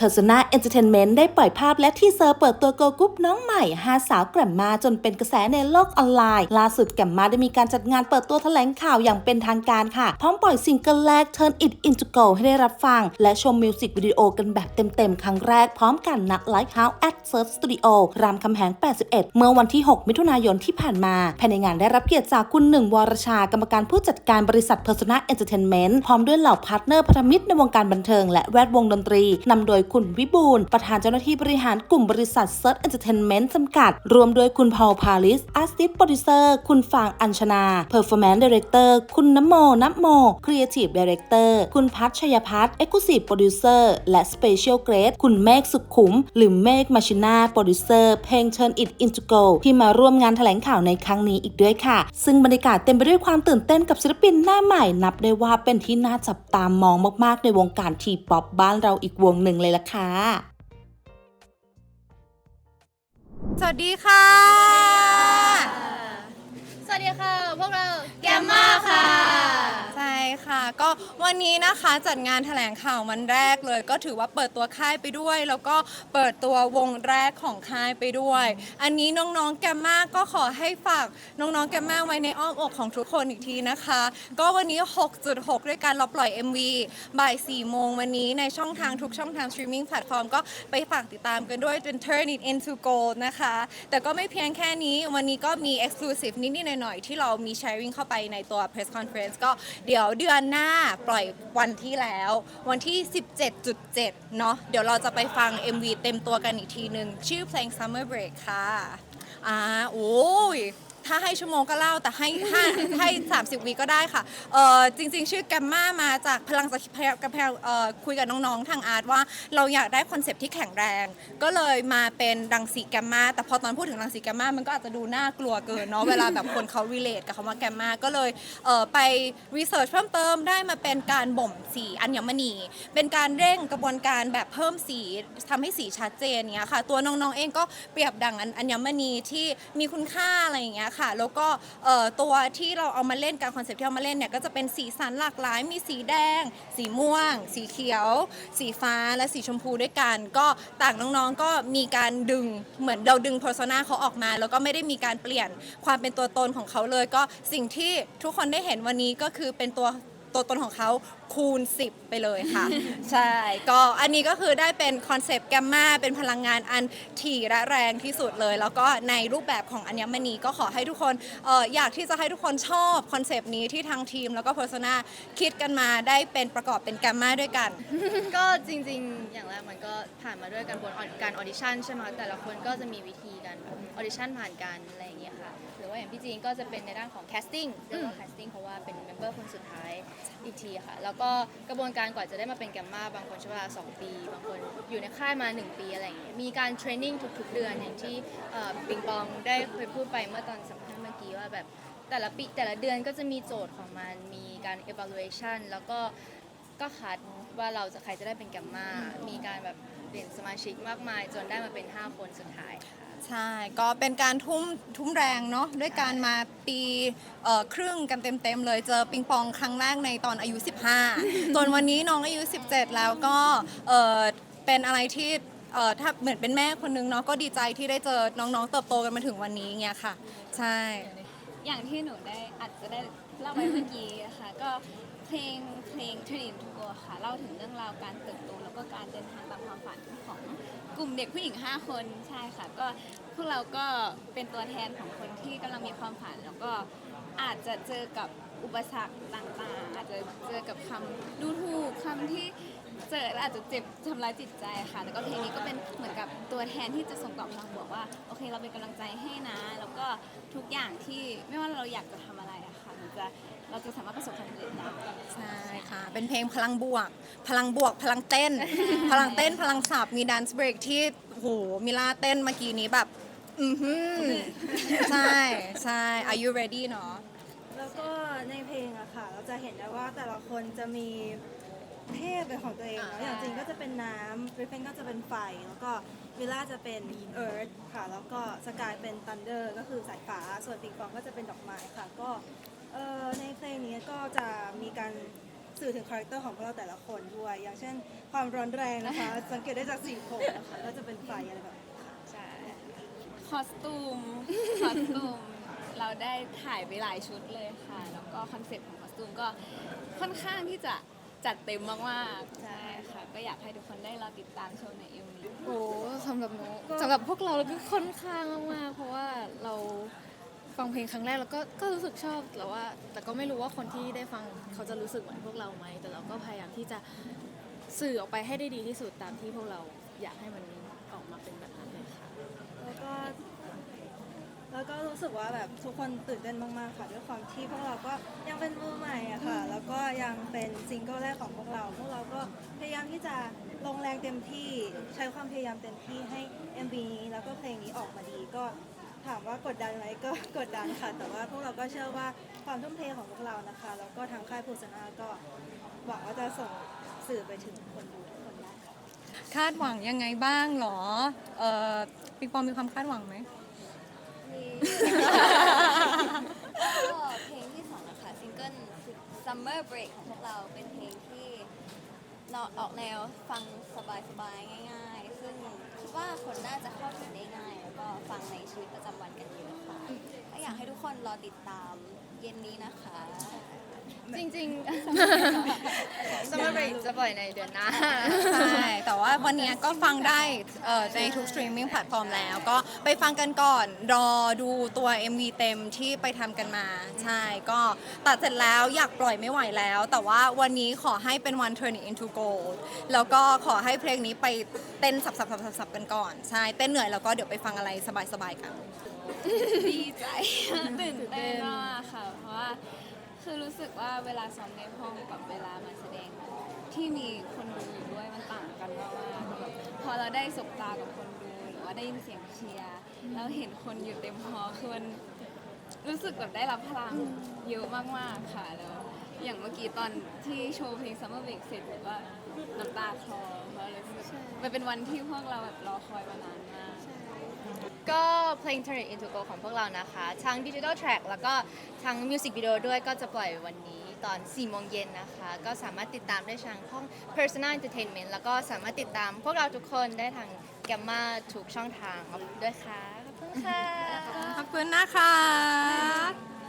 Persona Entertainment ได้ปล่อยภาพและที่เซอร์เปิดตัวโกกรุ๊ปน้องใหม่ 5 สาวแกรมมาจนเป็นกระแสในโลกออนไลน์ ล่าสุดแกรมมาได้มีการจัดงานเปิดตัวแถลงข่าวอย่างเป็นทางการค่ะ พร้อมปล่อยซิงเกิลแรก Turn It Into Go ให้ได้รับฟัง และชมมิวสิกวิดีโอกันแบบเต็มๆ ครั้งแรกพร้อมกันณ Lighthouse at Search Studio รามคำแหง 81 เมื่อวันที่ 6 มิถุนายนที่ผ่านมา ภายในงานได้รับเกียรติจากคุณหนึ่งวรชากรรมการผู้จัดการบริษัท Persona Entertainment พร้อมด้วยเหล่าพาร์ทเนอร์พันธมิตรในวงการบันเทิงและแวดวงดนตรีนำโดยคุณวิบูลย์ประธานเจ้าหน้าที่บริหารกลุ่มบริษัท Search Entertainment จำกัด รวมโดยคุณพอลพาลิส Artist Producer คุณฟางอัญชนา Performance Director คุณน้ำโมน้ำโม Creative Director คุณพัชชยพัฒน์ Exclusive Producer และ Special Guest คุณเมฆสุขขุม หรือเมฆมาชินาโปรดิวเซอร์เพลง Turn It Into Go ที่มาร่วมงานแถลงข่าวในครั้งนี้อีกด้วยค่ะ ซึ่งบรรยากาศเต็มไปด้วยความตื่นเต้นกับศิลปินหน้าใหม่นับได้ว่าเป็นที่น่าจับตามมองมากๆ ในวงการทีป๊อปบ้านเราอีกวงหนึ่งเลยล่ะค่ะ สวัสดีค่ะ สวัสดีค่ะ พวกเรา แกมมาค่ะใช่ ค่ะ ก็วันนี้นะคะจัดงานแถลงข่าววันแรกเลย ก็ถือว่าเปิดตัวค่ายไปด้วย แล้วก็เปิดตัววงแรกของค่ายไปด้วย อันนี้น้องๆแกมมาก็ขอให้ฝากน้องๆแกมมาไว้ในอ้อมอกของทุกคนอีกทีนะคะ ก็วันนี้ 6.6 ด้วยการเราปล่อย MV บ่าย 4 โมงวันนี้ในช่องทางทุกช่องทาง streaming platform ก็ไปฝากติดตามกันด้วยเป็น Turn It Into Gold นะคะ แต่ก็ไม่เพียงแค่นี้วันนี้ก็มี exclusive นิดๆหน่อยๆที่เรามี sharing เข้าไปในตัว press conference ก็เดี๋ยวเดือนหน้าปล่อยวันที่แล้ว วันที่ 17.7 เนาะเดี๋ยวเราจะไปฟัง MV เต็มตัวกันอีกทีหนึ่งชื่อเพลง Summer Break ค่ะอ่าโอ้ย ถ้าให้ชั่วโมงก็เล่าแต่ให้ให้ให้30วิก็ได้ค่ะเออจริง ๆ ชื่อแกมมามาจากพลังจากกับแพรเอ่อคุยกับน้องๆทางอาร์ตว่าเราอยากได้คอนเซปต์ที่แข็งแรง ก็เลยมาเป็นรังสีแกมมาแต่พอตอนพูดถึงรังสีแกมมามันก็อาจจะดูน่ากลัวเกินเนาะเวลาแบบคนเขา relate กับคำว่าแกมมาก็เลยเออไป research เพิ่มเติมได้มาเป็นการบ่มสีอัญมณี เป็นการเร่งกระบวนการแบบเพิ่มสีทำให้สีชัดเจนเนี้ยค่ะ ตัวน้องๆเองก็เปรียบดังอัญอัญมณีที่มีคุณค่าอะไรอย่างเงี้ยค่ะแล้วก็เอ่อตัวที่เราเอามาเล่นการคอนเซ็ปต์ที่เอามาเล่นเนี่ยก็จะเป็นสีสันหลากหลาย มีสีแดง สีม่วง สีเขียว สีฟ้าและสีชมพูด้วยกัน ก็ต่างน้องๆก็มีการดึงเหมือนเราดึง persona เขาออกมา แล้วก็ไม่ได้มีการเปลี่ยนความเป็นตัวตนของเขาเลย ก็สิ่งที่ทุกคนได้เห็นวันนี้ก็คือเป็นตัว ตัวตนของเขาคูณ 10 ไปเลยค่ะ ใช่ ก็อันนี้ก็คือได้เป็นคอนเซปต์แกมมาเป็นพลังงานอันถี่และแรงที่สุดเลย แล้วก็ในรูปแบบของอัญมณีก็ขอให้ทุกคนเอออยากที่จะให้ทุกคนชอบคอนเซปต์นี้ที่ทางทีมแล้วก็เพอร์ซนาคิดกันมาได้เป็นประกอบเป็นแกมมาด้วยกัน ก็จริงๆ อย่างแรกมันก็ผ่านมาด้วยกันบนการออดิชั่นใช่ไหมคะแต่ละคนก็จะมีวิธีการออดิชั่นผ่านกันอะไรอย่างเงี้ยค่ะหรือ ว่าอย่างพี่จีนก็จะเป็นในด้านของแคสติ้งเรียกว่าแคสติ้งเพราะว่าเป็นเมมเบอร์คนสุดท้ายอีกทีค่ะ แล้วก็กระบวนการกว่าจะได้มาเป็นแกมมาบางคนใช้เวลา2ปี บางคนอยู่ในค่ายมา 1 ปีอะไรอย่างเงี้ยมีการเทรนนิ่งทุกๆเดือนอย่างที่เอ่อปิงปองได้เคยพูดไปเมื่อตอนสัมภาษณ์เมื่อกี้ว่าแบบแต่ละปีแต่ละเดือนก็จะมีโจทย์ของมันมีการ evaluation แล้วก็ก็คัดว่าเราจะใครจะได้เป็นแกมมามีการแบบเปลี่ยนสมาชิกมากมาย จนได้มาเป็น 5 คนสุดท้ายค่ะ ใช่ ก็เป็นการทุ่มทุ่มแรงเนาะด้วยการมาปีเอ่อครึ่งกันเต็มๆเลยเจอปิงปองครั้งแรกในตอนอายุ 15 จนวันนี้น้องอายุ 17 แล้วก็เอ่อเป็นอะไรที่เอ่อถ้าเหมือนเป็นแม่คนนึงเนาะก็ดีใจที่ได้เจอน้องๆเติบโตกันมาถึงวันนี้เงี้ยค่ะ ใช่ อย่างที่หนูได้อาจจะได้เล่าไปเมื่อกี้นะคะก็เพลงเพลง t r a i n to Go ค่ะเล่าถึงเรื่องราวการเติบโตแล้วก็การเดินทางตามความฝันของกลุ่มเด็กผู้หญิง 5 คนใช่ค่ะ ก็พวกเราก็เป็นตัวแทนของคนที่กำลังมีความฝัน แล้วก็อาจจะเจอกับอุปสรรคต่างๆ อาจจะเจอกับคำดูถูกคำที่เจอแล้วอาจจะเจ็บทำร้ายจิตใจค่ะ แล้วก็เพลงนี้ก็เป็นเหมือนกับตัวแทนที่จะส่งต่อพลังบวกว่าโอเค เราเป็นกำลังใจให้นะ แล้วก็ ทุกอย่างที่ไม่ว่าเราอยากจะทำอะไรอะค่ะมันจะเราจะสามารถประสบความสำเร็จได้ใช่ค่ะ เป็นเพลงพลังบวก พลังบวก พลังเต้น พลังเต้น พลังสับ มีดันส์เบรกที่โอ้โหมิลาเต้นเมื่อกี้นี้แบบ อือหือใช่ใช่ are you ready เนาะ แล้วก็ในเพลงอะค่ะ เราจะเห็นได้ว่าแต่ละคนจะมี เทพเป็นของตัวเองเนาะอ่าอย่างจริงก็จะเป็นน้ำริฟเฟนก็จะเป็นไฟ แล้วก็วิลล่าจะเป็นเอิร์ธค่ะ แล้วก็สกายเป็นทันเดอร์ก็คือสายฟ้า ส่วนปิงปองก็จะเป็นดอกไม้ค่ะ ก็เอ่อในเพลงนี้ก็จะมีการสื่อถึงคาแรคเตอร์ของพวกเราแต่ละคนด้วย อย่างเช่น ความร้อนแรงนะคะ สังเกตได้จากสีผมนะคะก็จะเป็นไฟอะไรแบบนี้ค่ะ ใช่คอสตูม คอสตูม เราได้ถ่ายไปหลายชุดเลยค่ะ แล้วก็คอนเซ็ปต์ของคอสตูมก็ค่อนข้างที่จะ จัดเต็มมากๆใช่ค่ะก็อยากให้ทุกคนได้รอติดตามชมในเอ็มวีโอ้สำหรับหนูสำหรับพวกเราก็ค่อนข้างมากๆเพราะว่าเราฟังเพลงครั้งแรกแล้วก็ก็รู้สึกชอบแต่ว่า แต่ก็ไม่รู้ว่าคนที่ได้ฟังเขาจะรู้สึกเหมือนพวกเราไหมแต่เราก็พยายามที่จะสื่อออกไปให้ได้ดีที่สุดตามที่พวกเราอยากให้มันออกมาเป็นแบบนั้นเลยค่ะ แล้วก็แล้วก็รู้ สึกว่าแบบทุกคนตื่นเต้นมากๆค่ะด้วยความที่พวกเราก็ยังเป็นมือใหม่อะค่ะ แล้วก็ยังเป็นซิงเกิลแรกของพวกเราพวกเราก็พยายามที่จะลงแรงเต็มที่ใช้ความพยายามเต็มที่ให้ MV นี้แล้วก็เพลงนี้ออกมาดีก็ถามว่ากดดันไหมก็กดดันค่ะ แต่ว่าพวกเราก็เชื่อว่าความทุ่มเทของพวกเรานะคะ แล้วก็ทางค่ายโฆษณาก็หวังว่าจะส่งสื่อไปถึงคนดูทุกคนได้ค่ะคาดหวังยังไงบ้างหรอเอ่อปิงปองมีความคาดหวังไหม ก็เพลงที่สองนะคะซิงเกิล Summer Break ของพวกเราเป็นเพลงที่เนาะออกแนวฟังสบายๆ ง่าย ๆ ซึ่งคิดว่าคนน่าจะเข้าถึงได้ง่าย แล้วก็ฟังในชีวิตประจำวันกันเยอะค่ะก็อยากให้ทุกคนรอติดตามเย็นนี้นะคะ จริงๆ Summer Break จะปล่อยในเดือนหน้า ใช่แต่ว่าวันนี้ก็ฟังได้เอ่อในทุกสตรีมมิ่งแพลตฟอร์มแล้ว ก็ไปฟังกันก่อน รอดูตัว MV เต็มที่ไปทำกันมา ใช่ ก็ตัดเสร็จแล้วอยากปล่อยไม่ไหวแล้ว แต่ว่าวันนี้ขอให้เป็นวัน turn it into gold แล้วก็ขอให้เพลงนี้ไปเต้นสับๆๆๆกันก่อน ใช่ เต้นเหนื่อยแล้วก็เดี๋ยวไปฟังอะไรสบายๆกัน ดีใจ ตื่นเต้นมากค่ะ เพราะว่า คือรู้สึกว่าเวลาซ้อมในห้องกับเวลามาแสดง ที่มีคนดูอยู่ด้วยมันต่างกันมากๆแบบพอเราได้สบตากับคนดูหรือว่าได้ยินเสียงเชียร์แล้วเห็นคนอยู่เต็มฮอลล์คือมันรู้สึกแบบได้รับพลังเยอะมากๆค่ะแล้ว อย่างเมื่อกี้ตอนที่โชว์เพลง Summer Break เสร็จแบบว่าน้ำตาคลอเพราะเลยรู้สึกมันเป็นวันที่พวกเราแบบรอคอยมานานมาก ก็เพลง Turn It Into Gold ของพวกเรานะคะ ทั้งดิจิทัลแทร็กแล้วก็ทั้งมิวสิกวิดีโอด้วยก็จะปล่อยวันนี้ตอน 4 โมงเย็นนะคะ ก็สามารถติดตามได้ทางห้อง Personal Entertainment แล้วก็สามารถติดตามพวกเราทุกคนได้ทางแกมมาทุกช่องทางด้วยค่ะ ขอบคุณค่ะ ขอบคุณนะคะ